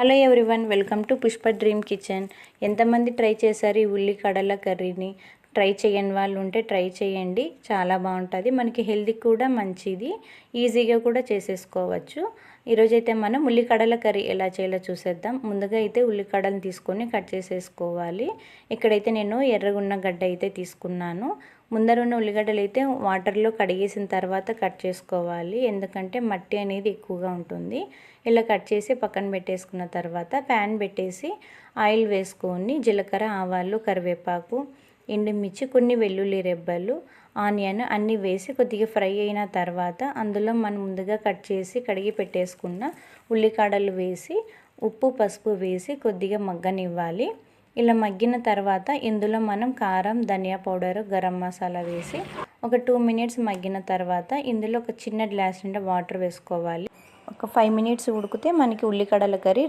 Hello everyone welcome to Pushpa dream kitchen. ఎంతమంది try చేశారు ఈ ఉల్లి కడల కర్రీని? ట్రై చేయని వాళ్ళు ఉంటే ట్రై చేయండి చాలా బాగుంటుంది. మనకి హెల్తీ కూడా మంచిది. ఈజీగా కూడా చేసేసుకోవచ్చు. ఈరోజైతే మనం ఉల్లికడల కర్రీ ఎలా చేయాలో చూసేద్దాం. ముందుగా అయితే ఉల్లికడలను తీసుకొని కట్ చేసేసుకోవాలి. ఇక్కడైతే నేను ఎర్రగున్న గడ్డ అయితే తీసుకున్నాను. ముందర ఉన్న ఉల్లిగడ్డలు అయితే వాటర్లో కడిగేసిన తర్వాత కట్ చేసుకోవాలి. ఎందుకంటే మట్టి అనేది ఎక్కువగా ఉంటుంది. ఇలా కట్ చేసి పక్కన పెట్టేసుకున్న తర్వాత ప్యాన్ పెట్టేసి ఆయిల్ వేసుకొని జీలకర్ర ఆవాలు కరివేపాకు ఎండుమిర్చి కొన్ని వెల్లుల్లి రెబ్బలు ఆనియన్ అన్నీ వేసి కొద్దిగా ఫ్రై అయిన తర్వాత అందులో మనం ముందుగా కట్ చేసి కడిగి పెట్టేసుకున్న ఉల్లికాడలు వేసి ఉప్పు పసుపు వేసి కొద్దిగా మగ్గనివ్వాలి. ఇలా మగ్గిన తర్వాత ఇందులో మనం కారం ధనియా పౌడర్ గరం మసాలా వేసి ఒక టూ మినిట్స్ మగ్గిన తర్వాత ఇందులో ఒక చిన్న గ్లాస్ నిండా వాటర్ వేసుకోవాలి. ఒక ఫైవ్ మినిట్స్ ఉడికితే మనకి ఉల్లికడల కర్రీ